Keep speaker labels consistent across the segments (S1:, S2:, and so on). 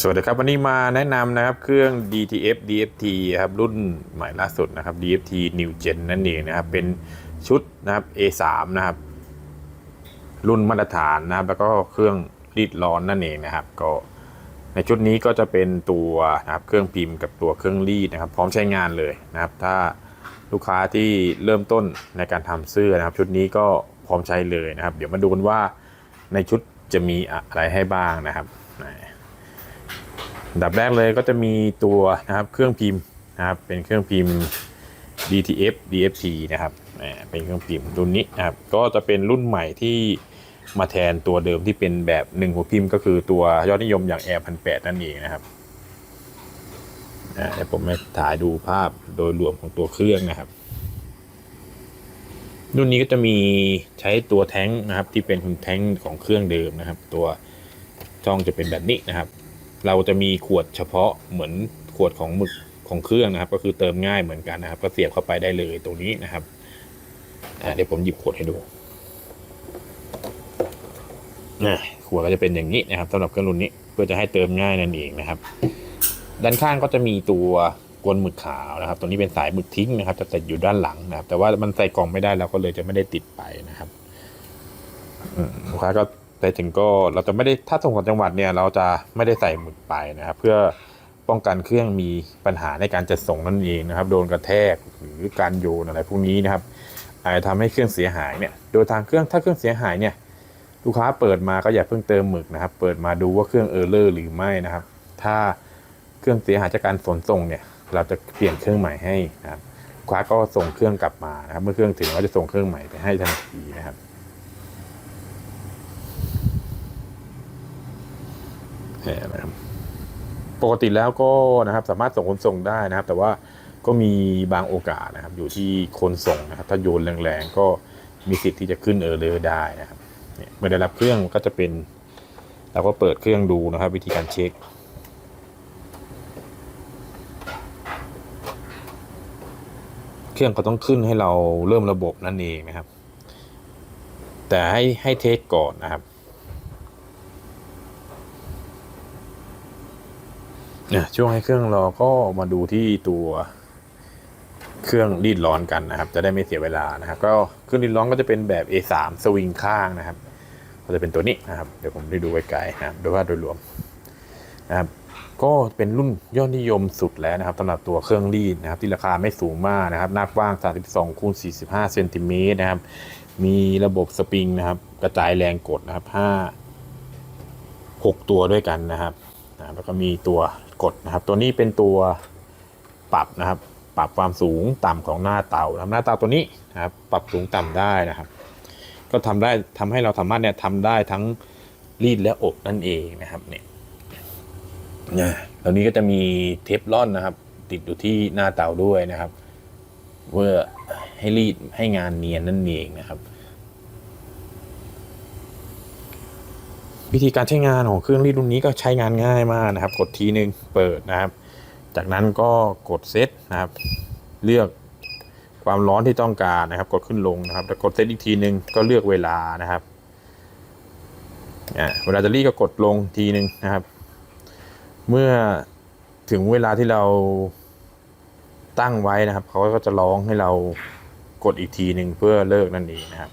S1: สวัสดีครับวันนี้มาแนะนำนะครับเครื่อง DTF DFT ครับรุ่นใหม่ล่าสุดนะครับ DFT New Gen นั่นเองนะครับเป็นชุดนะครับ A3 นะครับ รุ่นมาตรฐานนะครับแล้วก็เครื่องรีดร้อนนั่นเองนะครับ ก็ในชุดนี้ก็จะเป็นตัวนะครับเครื่องพิมพ์กับตัวเครื่องรีดนะครับ พร้อมใช้งานเลยนะครับ ถ้าลูกค้าที่เริ่มต้นในการทำเสื้อนะครับ ชุดนี้ก็พร้อมใช้เลยนะครับ เดี๋ยวมาดูกันว่าในชุดจะมีอะไรให้บ้างนะครับ ดับแรกเลยก็จะมีตัวนะครับเครื่องพิมพ์นะครับเป็นเครื่องพิมพ์ DTF DFT นะครับเป็นเครื่องพิมพ์รุ่นนี้นะครับก็จะเป็นรุ่นใหม่ที่มาแทนตัวเดิมที่เป็นแบบหนึ่งหัวพิมพ์ ก็คือตัวยอดนิยมอย่าง Air 1,800นั่นเองนะครับเดี๋ยวผมมาถ่ายดูภาพโดยรวมของตัวเครื่องนะครับ รุ่นนี้ก็จะมีใช้ตัวแท้งนะครับที่เป็นแท้งของเครื่องเดิมนะครับ ตัวช่องจะเป็นแบบนี้นะครับ เราจะมีขวดเฉพาะเหมือนขวดของหมึกของเครื่องนะครับ ก็คือเติมง่ายเหมือนกันนะครับ ก็เสียบเข้าไปได้เลยตรงนี้นะครับเดี๋ยวผมหยิบขวดให้ดูนะขวดก็จะเป็นอย่างนี้นะครับสำหรับเครื่องรุ่นนี้เพื่อจะให้เติมง่ายนั่นเองนะครับ ด้านข้างก็จะมีตัวกลหมึกขาวนะครับ ตัวนี้เป็นสายหมึกทิ้งนะครับ จะติดอยู่ด้านหลังนะครับ แต่ว่ามันใส่กล่องไม่ได้เราก็เลยจะไม่ได้ติดไปนะครับลูกค้าก็ ไปถึงก็เราจะไม่ได้ถ้าส่งต่างจังหวัดเนี่ยเราจะไม่ได้ใส่หมึกไปนะครับ เพื่อป้องกันเครื่องมีปัญหาในการจะส่งนั่นเองนะครับ โดนกระแทกหรือการโยนอะไรพวกนี้นะครับอาจจะทำให้เครื่องเสียหายเนี่ยโดยทางเครื่องถ้าเครื่องเสียหายเนี่ยลูกค้าเปิดมาก็อย่าเพิ่งเติมหมึกนะครับ เปิดมาดูว่าเครื่องเออร์เลอร์หรือไม่นะครับ ถ้าเครื่องเสียหายจากการขนส่งเนี่ย เราจะเปลี่ยนเครื่องใหม่ให้นะครับลูกค้าก็ส่งเครื่องกลับมานะครับ เมื่อเครื่องถึงก็จะส่งเครื่องใหม่ไปให้ทันทีนะครับ นี่นะครับปกติแล้วก็นะครับสามารถส่งคนส่งได้นะครับ แต่ว่าก็มีบางโอกาสนะครับ อยู่ที่คนส่งนะครับ ถ้าโยนแรงๆก็มีสิทธิ์ที่จะขึ้นเออเลอร์ได้นะครับเมื่อได้รับเครื่องก็จะเป็นเราก็เปิดเครื่องดูนะครับ วิธีการเช็คเครื่องเขาต้องขึ้นให้เราเริ่มระบบนั่นเองนะครับ แต่ให้ให้เทสก่อนนะครับ เนี่ยช่วงให้เครื่องรอก็มาดูที่ตัวเครื่องรีดร้อนกันนะครับ จะได้ไม่เสียเวลานะครับ ก็เครื่องรีดร้อนก็จะเป็นแบบ A3 สวิงข้างนะครับ ก็จะเป็นตัวนี้นะครับ เดี๋ยวผมได้ดูไกลๆนะครับ โดยว่าโดยรวมนะครับ ก็เป็นรุ่นยอดนิยมสุดแล้วนะครับสำหรับตัวเครื่องรีดนะครับ ที่ราคาไม่สูงมากนะครับ หน้ากว้าง 32คูณ45เซนติเมตรนะครับ มีระบบสปริงนะครับ กระจายแรงกดนะครับ5 6 ตัวด้วยกันนะครับแล้วก็มีตัว กดนะครับ ตัวนี้เป็นตัวปรับนะครับ ปรับความสูงต่ำของหน้าเตานะครับหน้าเตาตัวนี้นะครับปรับสูงต่ำได้นะครับ ก็ทำได้ทำให้เราสามารถเนี่ยทำได้ทั้งรีดและอบนั่นเองนะครับเนี่ยนะตอนนี้ก็จะมีเทฟลอนนะครับ ติดอยู่ที่หน้าเตาด้วยนะครับ เพื่อให้รีดให้งานเนียนนั่นเองนะครับ วิธีการใช้งานของเครื่องรีดรุ่นนี้ก็ใช้งานง่ายมากนะครับ กดทีหนึ่งเปิดนะครับ จากนั้นก็กดเซตนะครับ เลือกความร้อนที่ต้องการนะครับ กดขึ้นลงนะครับแล้วกดเซตอีกทีหนึ่งก็เลือกเวลานะครับอ่าเวลาจะรีดก็กดลงทีหนึ่งนะครับ เมื่อถึงเวลาที่เราตั้งไว้นะครับเขาก็จะร้องให้เรากดอีกทีหนึ่งเพื่อเลิกนั่นเองนะครับ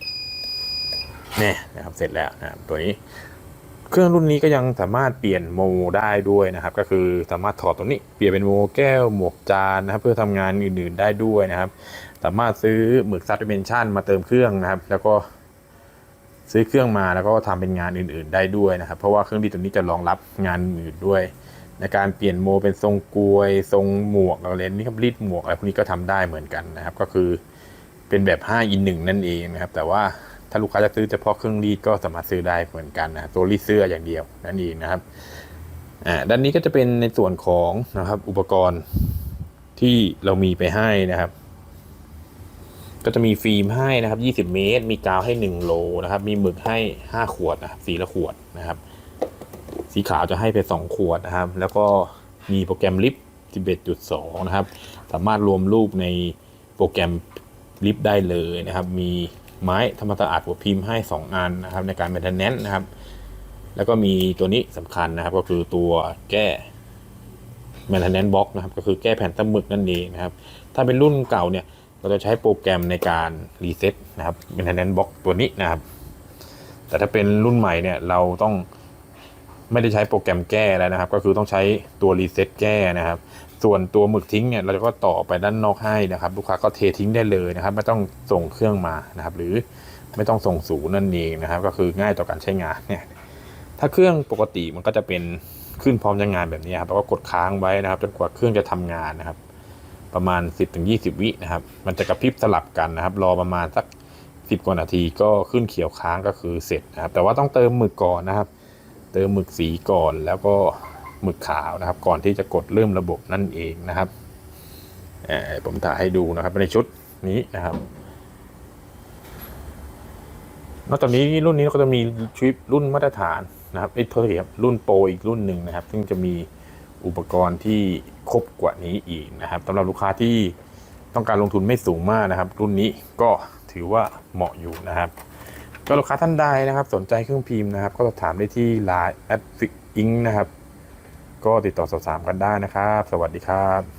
S1: เนี่ยนะครับเสร็จแล้วนะครับตัวนี้ เครื่องรุ่นนี้ก็ยังสามารถเปลี่ยนโมได้ด้วยนะครับ ก็คือสามารถถอดตัวนี้เปลี่ยนเป็นโมแก้วหมวกจานนะครับ เพื่อทำงานอื่นๆได้ด้วยนะครับ สามารถซื้อหมึกซับดิเมนชั่นมาเติมเครื่องนะครับ แล้วก็ซื้อเครื่องมาแล้วก็ทำเป็นงานอื่นๆได้ด้วยนะครับ เพราะว่าเครื่องดีตัวนี้จะรองรับงานอื่นด้วยในการเปลี่ยนโมเป็นทรงกลวย ทรงหมวกอะไรนี่ครับรีดหมวกอะไรพวกนี้ก็ทำได้เหมือนกันนะครับ ก็คือเป็นแบบ5 in 1นั่นเองนะครับ แต่ว่า ถ้าลูกค้าจะซื้อเฉพาะเครื่องรีดก็สามารถซื้อได้เหมือนกันนะตัวรีดเสื้ออย่างเดียวนั่นเองนะครับอ่าด้านนี้ก็จะเป็นในส่วนของนะครับอุปกรณ์ที่เรามีไปให้นะครับ ก็จะมีฟิล์มให้นะครับ20 เมตร มีกาวให้ 1 โลนะครับ มีหมึกให้ 5 ขวดนะสีละขวดนะครับ สีขาวจะให้ไป 2 ขวดนะครับ แล้วก็มีโปรแกรมลิฟต์11.2 นะครับ สามารถรวมรูปในโปรแกรมลิฟต์ได้เลยนะครับ มี ไม้ทำความสะอาดหัวพิมพ์ให้ 2 อันนะครับ ในการเมนเทนแนนนะครับ แล้วก็มีตัวนี้สำคัญนะครับ ก็คือตัวแก้ maintenance box นะครับ ก็คือแก้แผ่นตะหมึกนั่นเองนะครับ ถ้าเป็นรุ่นเก่าเนี่ย เราจะใช้โปรแกรมในการรีเซ็ตนะครับ maintenance box ตัวนี้นะครับ แต่ถ้าเป็นรุ่นใหม่เนี่ยเราต้องไม่ได้ใช้โปรแกรมแก้แล้วนะครับ ก็คือต้องใช้ตัวรีเซ็ตแก้นะครับ ส่วนตัวหมึกทิ้งเนี่ยเราก็ต่อไปด้านนอกให้นะครับ ลูกค้าก็เททิ้งได้เลยนะครับ ไม่ต้องส่งเครื่องมานะครับ หรือไม่ต้องส่งศูนย์นั่นเองนะครับ ก็คือง่ายต่อการใช้งานเนี่ยถ้าเครื่องปกติมันก็จะเป็นขึ้นพร้อมใช้งานแบบนี้ครับแล้วก็กดค้างไว้นะครับจนกว่าเครื่องจะทำงานนะครับ ประมาณ 10-20 วินะครับ มันจะกระพริบสลับกันนะครับ รอประมาณสัก 10 กว่านาทีก็ขึ้นเขียวค้างก็คือเสร็จนะครับ แต่ว่าต้องเติมหมึกก่อนนะครับ เติมหมึกสีก่อนแล้วก็ หมึกขาวนะครับ ก่อนที่จะกดเริ่มระบบนั่นเองนะครับผมถ่ายให้ดูนะครับในชุดนี้นะครับ นอกจากนี้รุ่นนี้ก็จะมีชิปรุ่นมาตรฐานนะครับเอ้ยโทษทีครับรุ่นโปรอีกรุ่นหนึ่งนะครับ ซึ่งจะมีอุปกรณ์ที่ครบกว่านี้อีกนะครับสำหรับลูกค้าที่ต้องการลงทุนไม่สูงมากนะครับ รุ่นนี้ก็ถือว่าเหมาะอยู่นะครับก็ลูกค้าท่านใดนะครับ สนใจเครื่องพิมพ์นะครับ ก็สอบถามได้ที่ Line แอดฟิกอิงนะครับ ก็ติดต่อสอบถามกันได้นะครับ สวัสดีครับ